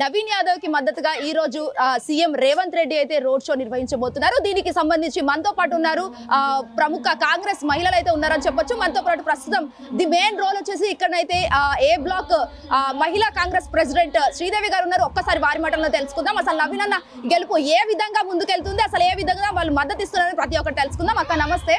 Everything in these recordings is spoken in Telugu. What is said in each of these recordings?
నవీన్ యాదవ్కి మద్దతుగా ఈ రోజు సీఎం రేవంత్ రెడ్డి అయితే రోడ్ షో నిర్వహించబోతున్నారు. దీనికి సంబంధించి మనతో పాటు ఉన్నారు ప్రముఖ కాంగ్రెస్ మహిళలు అయితే ఉన్నారని చెప్పొచ్చు. మనతో పాటు ప్రస్తుతం ది మెయిన్ రోల్ వచ్చేసి ఇక్కడనైతే ఏ బ్లాక్ మహిళా కాంగ్రెస్ ప్రెసిడెంట్ శ్రీదేవి గారు ఉన్నారు. ఒక్కసారి వారి మాటల్లో తెలుసుకుందాం. అసలు నవీన్ అన్న గెలుపు ఏ విధంగా ముందుకెళ్తుంది? అసలు ఏ విధంగా వాళ్ళు మద్దతు ఇస్తున్నారని ప్రతి ఒక్కటి తెలుసుకుందాం. అక్క నమస్తే.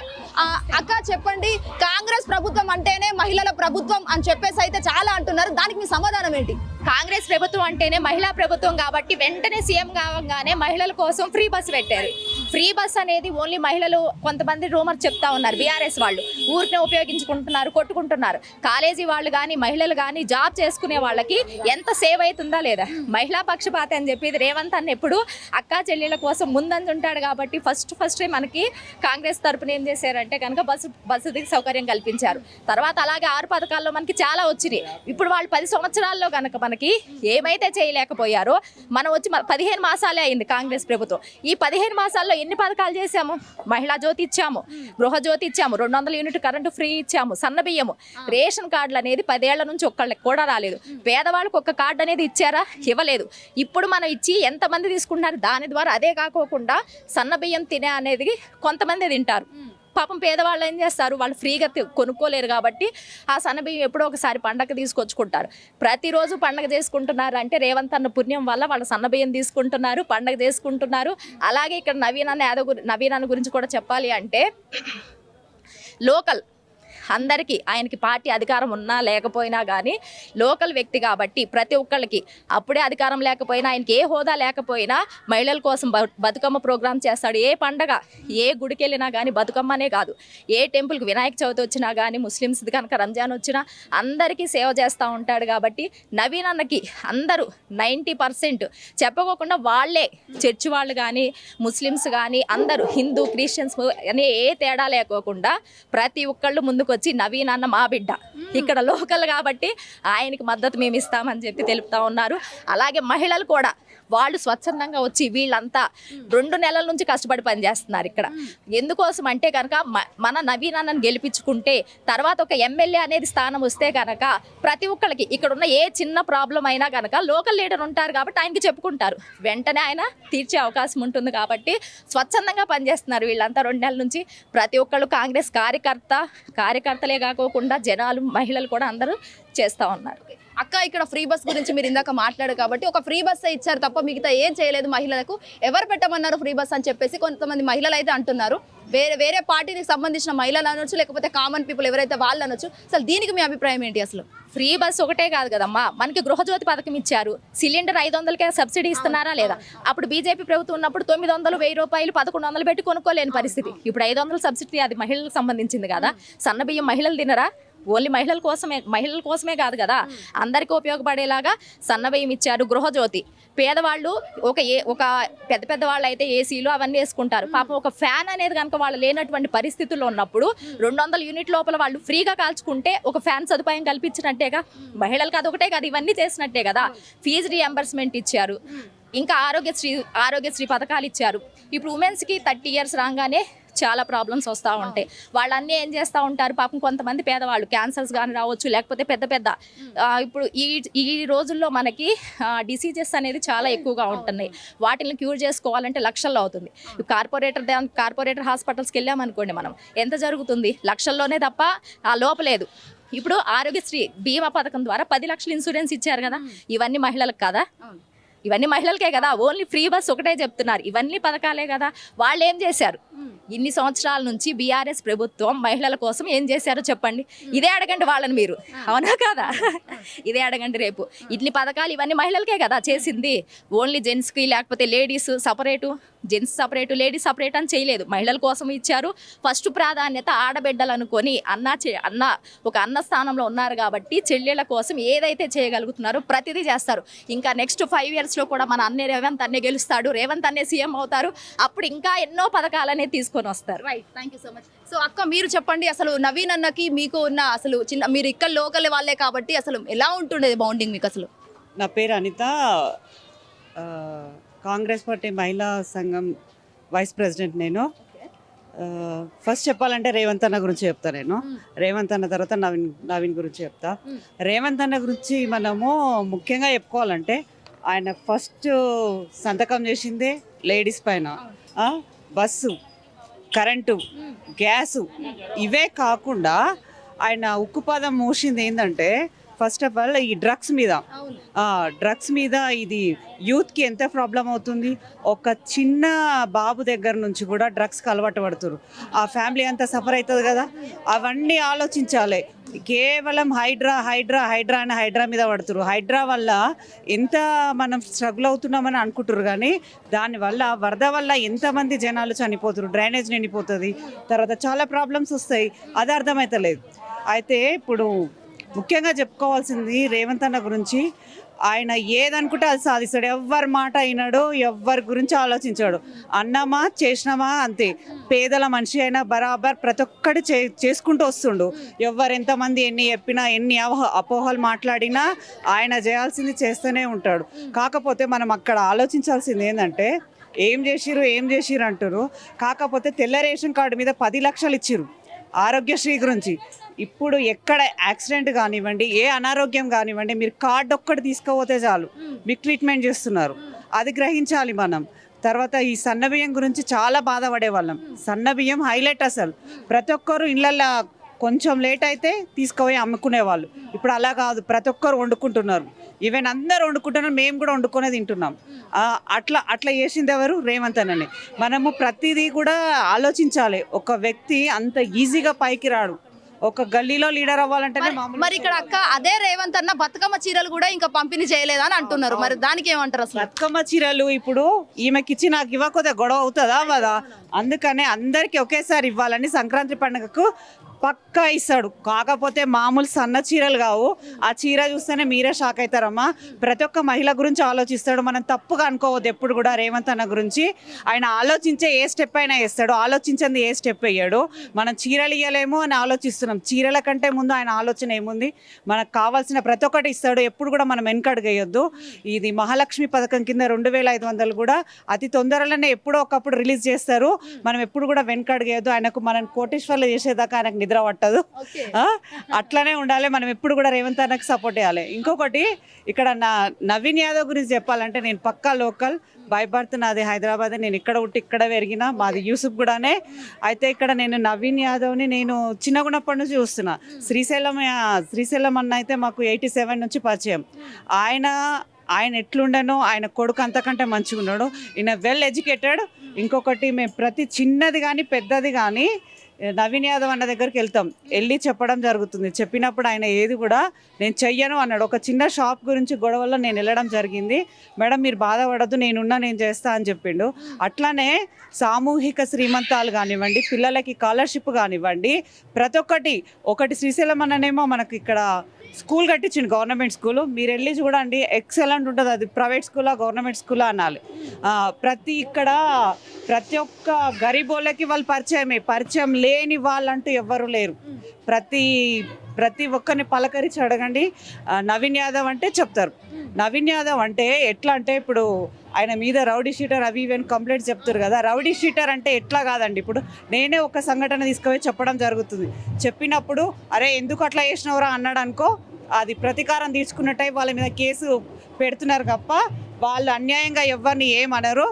అక్క చెప్పండి. కాంగ్రెస్ ప్రభుత్వం అంటేనే మహిళల ప్రభుత్వం అని చెప్పేసి అయితే చాలా అంటున్నారు. దానికి మీ సమాధానం ఏంటి? కాంగ్రెస్ ప్రభుత్వం అంటేనే మహిళా ప్రభుత్వం కాబట్టి వెంటనే సీఎం కావగానే మహిళల కోసం ఫ్రీ బస్సు పెట్టారు. ఫ్రీ బస్ అనేది ఓన్లీ మహిళలు కొంతమంది రూమర్ చెప్తా ఉన్నారు బీఆర్ఎస్ వాళ్ళు. ఊరినే ఉపయోగించుకుంటున్నారు కొట్టుకుంటున్నారు. కాలేజీ వాళ్ళు కానీ మహిళలు కానీ జాబ్ చేసుకునే వాళ్ళకి ఎంత సేవ్ అవుతుందా లేదా? మహిళా పక్షపాతి అని చెప్పి రేవంత్ అన్న ఎప్పుడు అక్కా చెల్లెళ్ళ కోసం ముందంజ ఉంటాడు కాబట్టి ఫస్ట్ ఫస్ట్ మనకి కాంగ్రెస్ తరపున ఏం చేశారంటే కనుక బస్సు బస్సు సౌకర్యం కల్పించారు. తర్వాత అలాగే ఆరు పథకాల్లో మనకి చాలా వచ్చినాయి. ఇప్పుడు వాళ్ళు పది సంవత్సరాల్లో కనుక మనకి ఏమైతే చేయలేకపోయారో మనం వచ్చి పదిహేను మాసాలే అయింది కాంగ్రెస్ ప్రభుత్వం. ఈ పదిహేను మాసాల్లో ఎన్ని పథకాలు చేశాము? మహిళా జ్యోతి ఇచ్చాము గృహ జ్యోతి ఇచ్చాము రెండు వందల యూనిట్ కరెంటు ఫ్రీ ఇచ్చాము సన్న బియ్యము. రేషన్ కార్డులు అనేది పదేళ్ళ నుంచి ఒక్కళ్ళకి కూడా రాలేదు. పేదవాళ్ళకి ఒక్క కార్డు అనేది ఇచ్చారా? ఇవ్వలేదు. ఇప్పుడు మనం ఇచ్చి ఎంతమంది తీసుకుంటున్నారు? దాని ద్వారా అదే కాకోకుండా సన్న బియ్యం తినే అనేది కొంతమంది తింటారు. పాపం పేదవాళ్ళు ఏం చేస్తారు? వాళ్ళు ఫ్రీగా కొనుక్కోలేరు కాబట్టి ఆ సన్నబియ్యం ఎప్పుడో ఒకసారి పండగ తీసుకొచ్చుకుంటారు. ప్రతిరోజు పండగ చేసుకుంటున్నారు అంటే రేవంత్ అన్న పుణ్యం వల్ల వాళ్ళు సన్నబియ్యం తీసుకుంటున్నారు పండగ చేసుకుంటున్నారు. అలాగే ఇక్కడ నవీన్ అన్న యాదవ్ గురి నవీన్ అన్న గురించి కూడా చెప్పాలి అంటే లోకల్ అందరికీ ఆయనకి పార్టీ అధికారం ఉన్నా లేకపోయినా కానీ లోకల్ వ్యక్తి కాబట్టి ప్రతి ఒక్కళ్ళకి అప్పుడే అధికారం లేకపోయినా ఆయనకి ఏ హోదా లేకపోయినా మహిళల కోసం బ- బతుకమ్మ ప్రోగ్రామ్ చేస్తాడు. ఏ పండగ ఏ గుడికి వెళ్ళినా కానీ బతుకమ్మనే కాదు. ఏ టెంపుల్కి వినాయక చవితి వచ్చినా కానీ ముస్లిమ్స్ కనుక రంజాన్ వచ్చినా అందరికీ సేవ చేస్తూ ఉంటాడు కాబట్టి నవీన్ అన్నకి అందరూ నైంటీ పర్సెంట్ చెప్పకోకుండా వాళ్ళే చర్చి వాళ్ళు కానీ ముస్లిమ్స్ కానీ అందరూ హిందూ క్రిస్టియన్స్ అనే ఏ తేడా లేకోకుండా ప్రతి ఒక్కళ్ళు ముందుకు వచ్చి నవీన్ అన్న మా బిడ్డ. ఇక్కడ లోకల్ కాబట్టి ఆయనకి మద్దతు మేము ఇస్తామని చెప్పి తెలుపుతా ఉన్నారు. అలాగే మహిళలు కూడా వాళ్ళు స్వచ్ఛందంగా వచ్చి వీళ్ళంతా రెండు నెలల నుంచి కష్టపడి పనిచేస్తున్నారు ఇక్కడ. ఎందుకోసం అంటే కనుక మన నవీన్ అన్నను గెలిపించుకుంటే తర్వాత ఒక ఎమ్మెల్యే అనేది స్థానం వస్తే కనుక ప్రతి ఒక్కరికి ఇక్కడ ఉన్న ఏ చిన్న ప్రాబ్లం అయినా కనుక లోకల్ లీడర్ ఉంటారు కాబట్టి ఆయనకి చెప్పుకుంటారు. వెంటనే ఆయన తీర్చే అవకాశం ఉంటుంది కాబట్టి స్వచ్ఛందంగా పనిచేస్తున్నారు వీళ్ళంతా రెండు నెలల నుంచి. ప్రతి ఒక్కళ్ళు కాంగ్రెస్ కార్యకర్త కార్యకర్తలే కాకోకుండా జనాలు మహిళలు కూడా అందరూ చేస్తూ ఉన్నారు. అక్క ఇక్కడ ఫ్రీ బస్ గురించి మీరు ఇందాక మాట్లాడు కాబట్టి ఒక ఫ్రీ బస్ ఇచ్చారు తప్ప మిగతా ఏం చేయలేదు. మహిళలకు ఎవరు పెట్టమన్నారు ఫ్రీ బస్ అని చెప్పేసి కొంతమంది మహిళలు అయితే అంటున్నారు. వేరే వేరే పార్టీకి సంబంధించిన మహిళలు అనొచ్చు లేకపోతే కామన్ పీపుల్ ఎవరైతే వాళ్ళు అనొచ్చు అసలు దీనికి మీ అభిప్రాయం ఏంటి అసలు? ఫ్రీ బస్ ఒకటే కాదు కదమ్మా. మనకి గృహజ్యోతి పథకం ఇచ్చారు. సిలిండర్ ఐదు వందలకే సబ్సిడీ ఇస్తున్నారా లేదా? అప్పుడు బీజేపీ ప్రభుత్వం ఉన్నప్పుడు తొమ్మిది వందలు వెయ్యి రూపాయలు పదకొండు వందలు పెట్టి కొనుక్కోలేని పరిస్థితి. ఇప్పుడు ఐదు వందల సబ్సిడీ అది మహిళలకు సంబంధించింది కదా? సన్న బియ్యం మహిళలు తినరా? ఓన్లీ మహిళల కోసమే మహిళల కోసమే కాదు కదా. అందరికీ ఉపయోగపడేలాగా సన్న బియ్యం ఇచ్చారు గృహజ్యోతి. పేదవాళ్ళు ఒక ఏ ఒక పెద్ద పెద్ద వాళ్ళు అయితే ఏసీలు అవన్నీ వేసుకుంటారు. పాపం ఒక ఫ్యాన్ అనేది కనుక వాళ్ళు లేనటువంటి పరిస్థితుల్లో ఉన్నప్పుడు రెండు వందల యూనిట్ లోపల వాళ్ళు ఫ్రీగా కాల్చుకుంటే ఒక ఫ్యాన్ సదుపాయం కల్పించినట్టేగా? మహిళలకు అదొకటే కాదు ఇవన్నీ చేసినట్టే కదా. ఫీజు రియంబర్స్మెంట్ ఇచ్చారు. ఇంకా ఆరోగ్యశ్రీ ఆరోగ్యశ్రీ పథకాలు ఇచ్చారు. ఇప్పుడు ఉమెన్స్కి థర్టీ ఇయర్స్ రాగానే చాలా ప్రాబ్లమ్స్ వస్తూ ఉంటాయి. వాళ్ళన్నీ ఏం చేస్తూ ఉంటారు? పాపం కొంతమంది పేదవాళ్ళు క్యాన్సర్స్ కానీ రావచ్చు లేకపోతే పెద్ద పెద్ద. ఇప్పుడు ఈ ఈ రోజుల్లో మనకి డిసీజెస్ అనేది చాలా ఎక్కువగా ఉంటున్నాయి. వాటిని క్యూర్ చేసుకోవాలంటే లక్షల్లో అవుతుంది. కార్పొరేటర్ కార్పొరేటర్ హాస్పిటల్స్కి వెళ్ళామనుకోండి మనం ఎంత జరుగుతుంది? లక్షల్లోనే తప్ప ఆ లోపలేదు ఇప్పుడు ఆరోగ్యశ్రీ బీమా పథకం ద్వారా పది లక్షల ఇన్సూరెన్స్ ఇచ్చారు కదా? ఇవన్నీ మహిళలకు కదా? ఇవన్నీ మహిళలకే కదా ఓన్లీ ఫ్రీ బస్ ఒకటే చెప్తున్నారు. ఇవన్నీ పథకాలే కదా. వాళ్ళు ఏం చేశారు? ఇన్ని సంవత్సరాల నుంచి బీఆర్ఎస్ ప్రభుత్వం మహిళల కోసం ఏం చేశారో చెప్పండి. ఇదే అడగండి వాళ్ళని మీరు. అవునా కదా? ఇదే అడగండి రేపు. ఇన్ని పథకాలు ఇవన్నీ మహిళలకే కదా చేసింది. ఓన్లీ జెంట్స్కి లేకపోతే ladies separate gents separate ladies separate అని చేయలేదు. మహిళల కోసం ఇచ్చారు. ఫస్ట్ ప్రాధాన్యత ఆడబిడ్డలు అనుకొని అన్న చే అన్న ఒక అన్న స్థానంలో ఉన్నారు కాబట్టి చెల్లెళ్ళ కోసం ఏదైతే చేయగలుగుతున్నారో ప్రతిదీ చేస్తారు. ఇంకా నెక్స్ట్ ఫైవ్ ఇయర్స్లో కూడా మన అన్నే రేవంత్ అన్నే గెలుస్తాడు రేవంత్ అన్నే సీఎం అవుతారు. అప్పుడు ఇంకా ఎన్నో పథకాలు అనేది తీసుకొని వస్తారు. Right thank you so much so అక్క మీరు చెప్పండి అసలు నవీన్ అన్నకి మీకు ఉన్న అసలు చిన్న మీరు ఇక్కడ లోకల్ వాళ్ళే కాబట్టి అసలు ఎలా ఉంటుండేది బౌండింగ్ మీకు అసలు? నా పేరు అనిత. కాంగ్రెస్ పార్టీ మహిళా సంఘం వైస్ ప్రెసిడెంట్ నేను. ఫస్ట్ చెప్పాలంటే రేవంత్ అన్న గురించి చెప్తా నేను. రేవంత్ అన్న తర్వాత నవీన్ నవీన్ గురించి చెప్తా. రేవంత్ అన్న గురించి మనము ముఖ్యంగా చెప్పుకోవాలంటే ఆయన ఫస్ట్ సంతకం చేసిందే లేడీస్ పైన. Bus current gas. ఇవే కాకుండా ఆయన ఉక్కుపాదం మోసింది ఏంటంటే ఫస్ట్ ఆఫ్ ఆల్ ఈ డ్రగ్స్ మీద. డ్రగ్స్ మీద ఇది యూత్కి ఎంత ప్రాబ్లం అవుతుంది? ఒక చిన్న బాబు దగ్గర నుంచి కూడా డ్రగ్స్కి అలవాటు పడుతున్నారు ఆ ఫ్యామిలీ అంతా సఫర్ అవుతుంది కదా? అవన్నీ ఆలోచించాలి. కేవలం హైడ్రా హైడ్రా హైడ్రా అని హైడ్రా మీద పడుతున్నారు హైడ్రా వల్ల ఎంత మనం స్ట్రగుల్ అవుతున్నామని అనుకుంటారు కానీ దానివల్ల వరద వల్ల ఎంతమంది జనాలు చనిపోతారు డ్రైనేజ్ నిండిపోతుంది. తర్వాత చాలా ప్రాబ్లమ్స్ వస్తాయి. అది అర్థమవుతలేదు అయితే ఇప్పుడు ముఖ్యంగా చెప్పుకోవాల్సింది రేవంత్ అన్న గురించి. ఆయన ఏదనుకుంటే అది సాధిస్తాడు. ఎవ్వరి మాట అయినాడో ఎవరి గురించి ఆలోచించాడు. అన్నమా చేసినామా అంతే. పేదల మనిషి అయినా బరాబర్ ప్రతి ఒక్కటి చే చేసుకుంటూ వస్తుండు. ఎవరు ఎంతమంది ఎన్ని చెప్పినా ఎన్ని అవహ అపోహలు మాట్లాడినా ఆయన చేయాల్సింది చేస్తూనే ఉంటాడు. కాకపోతే మనం అక్కడ ఆలోచించాల్సింది ఏంటంటే ఏం చేసిరు ఏం చేసిరు అంటారు కాకపోతే తెల్ల రేషన్ కార్డు మీద పది లక్షలు ఇచ్చిరు ఆరోగ్యశ్రీ గురించి. ఇప్పుడు ఎక్కడ యాక్సిడెంట్ కానివ్వండి ఏ అనారోగ్యం కానివ్వండి మీరు కార్డు ఒక్కటి తీసుకుపోతే చాలు. మీకు ట్రీట్మెంట్ చేస్తున్నారు. అది గ్రహించాలి మనం. తర్వాత ఈ సన్నబియ్యం గురించి చాలా బాధపడే వాళ్ళం సన్నబియ్యం హైలైట్ అసలు. ప్రతి ఒక్కరు ఇళ్ళల్లో కొంచెం లేట్ అయితే తీసుకుపోయి అమ్ముకునేవాళ్ళు. ఇప్పుడు అలా కాదు. ప్రతి ఒక్కరు వండుకుంటున్నారు. ఈవెన్ అందరు వండుకుంటున్నారు మేము కూడా వండుకునే తింటున్నాం. అట్లా అట్లా చేసింది ఎవరు? రేవంత్ అన్నని. మనము ప్రతిదీ కూడా ఆలోచించాలి. ఒక వ్యక్తి అంత ఈజీగా పైకి రాడు. ఒక గల్లీలో లీడర్ అవ్వాలంటేనే మరి ఇక్కడ అక్క అదే రేవంత్ అన్న బతుకమ్మ చీరలు కూడా ఇంకా పంపిణీ చేయలేదా అని అంటున్నారు. మరి దానికి ఏమంటారు అసలు? బతుకమ్మ చీరలు ఇప్పుడు ఈమెకిచ్చి నాకు ఇవ్వకపోతే గొడవ అవుతుందా కదా అందుకనే అందరికి ఒకేసారి ఇవ్వాలని సంక్రాంతి పండుగకు పక్కా ఇస్తాడు. కాకపోతే మామూలు సన్న చీరలు కావు. ఆ చీర చూస్తేనే మీరే షాక్ అవుతారమ్మా. ప్రతి ఒక్క మహిళ గురించి ఆలోచిస్తాడు. మనం తప్పుగా అనుకోవద్దు ఎప్పుడు కూడా రేవంత్ అన్న గురించి. ఆయన ఆలోచించే ఏ స్టెప్ అయినా వేస్తాడు ఆలోచించింది ఏ స్టెప్ వేయడు. మనం చీరలు ఇవ్వలేము అని ఆలోచిస్తున్నాం. చీరల కంటే ముందు ఆయన ఆలోచన ఏముంది? మనకు కావాల్సిన ప్రతి ఒక్కటి ఇస్తాడు. ఎప్పుడు కూడా మనం వెనకడుగేయొద్దు ఇది మహాలక్ష్మి పథకం కింద రెండు వేల ఐదు వందలు కూడా అతి తొందరలోనే ఎప్పుడో ఒకప్పుడు రిలీజ్ చేస్తారు. మనం ఎప్పుడు కూడా వెనకడుగేయొద్దు ఆయనకు మనం కోటేశ్వర్లు చేసేదాకా ఆయనకు నిద్ర పట్టదు? అట్లానే ఉండాలి. మనం ఎప్పుడు కూడా రేవంత్ అన్నకు సపోర్ట్ చేయాలి. ఇంకొకటి ఇక్కడ నా నవీన్ యాదవ్ గురించి చెప్పాలంటే నేను పక్కా లోకల్. బై బర్త్ నాది హైదరాబాద్. నేను ఇక్కడ పుట్టి ఇక్కడ పెరిగిన మాది యూసుఫ్ కూడానే అయితే ఇక్కడ నేను నవీన్ యాదవ్ని నేను చిన్నగున్నప్పటి నుంచి చూస్తున్నా. శ్రీశైలం శ్రీశైలం అన్న అయితే మాకు ఎయిటీ సెవెన్ నుంచి పరిచయం. ఆయన ఆయన ఎట్లుండనో ఆయన కొడుకు అంతకంటే మంచిగా ఉన్నాడు ఈయన వెల్ ఎడ్యుకేటెడ్ ఇంకొకటి మేము ప్రతి చిన్నది కానీ పెద్దది కానీ నవీన్ యాదవ్ అన్న దగ్గరికి వెళ్తాం. వెళ్ళి చెప్పడం జరుగుతుంది. చెప్పినప్పుడు ఆయన ఏది కూడా నేను చెయ్యను అన్నాడు. ఒక చిన్న షాప్ గురించి గొడవల్లో నేను వెళ్ళడం జరిగింది. మేడం మీరు బాధపడద్దు నేనున్నా నేను చేస్తా అని చెప్పిండు. అట్లానే సామూహిక శ్రీమంతాలు కానివ్వండి పిల్లలకి స్కాలర్షిప్ కానివ్వండి ప్రతి ఒక్కటి ఒకటి శ్రీశైలం అన్ననేమో మనకి ఇక్కడ స్కూల్ కట్టించింది గవర్నమెంట్ స్కూల్. మీరు వెళ్ళి చూడండి ఎక్సలెంట్ ఉంటుంది అది. ప్రైవేట్ స్కూలా గవర్నమెంట్ స్కూలా అనాలి. ప్రతి ఇక్కడ ప్రతి ఒక్క గరీబోళ్ళకి వాళ్ళు పరిచయమే. పరిచయం లేని వాళ్ళంటూ ఎవ్వరు లేరు. ప్రతి ప్రతి ఒక్కరిని పలకరించి అడగండి. నవీన్ యాదవ్ అంటే చెప్తారు. నవీన్ యాదవ్ అంటే ఎట్లా అంటే ఇప్పుడు ఆయన మీద రౌడీ షీటర్ అవి ఇవన్నీ కంప్లైంట్స్ చెప్తారు కదా. రౌడీ షీటర్ అంటే ఎట్లా కాదండి? ఇప్పుడు నేనే ఒక సంఘటన తీసుకుపోయి చెప్పడం జరుగుతుంది. చెప్పినప్పుడు అరే ఎందుకు అట్లా చేసినవరా? అన్నాడు అనుకో అది ప్రతీకారం తీసుకున్నట్టయి వాళ్ళ మీద కేసు పెడుతున్నారు తప్ప వాళ్ళు అన్యాయంగా ఎవరిని ఏమనరు.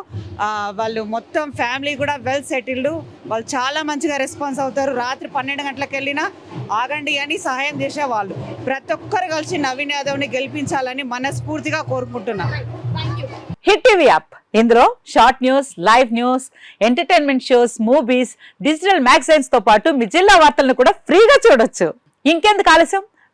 వాళ్ళు మొత్తం ఫ్యామిలీ కూడా వెల్ సెటిల్డ్. వాళ్ళు చాలా మంచిగా రెస్పాన్స్ అవుతారు. రాత్రి పన్నెండు గంటలకు వెళ్ళినా ఆగండి అని సహాయం చేసేవాళ్ళు ప్రతి ఒక్కరు కలిసి నవీన్ యాదవ్ని గెలిపించాలని మనస్ఫూర్తిగా కోరుకుంటున్నాను హిట్ టీవీ యాప్. ఇందులో short news live news entertainment shows movies digital మ్యాగజైన్స్తో పాటు మీ జిల్లా వార్తలను కూడా ఫ్రీగా చూడొచ్చు. ఇంకెందుకు ఆలస్యం?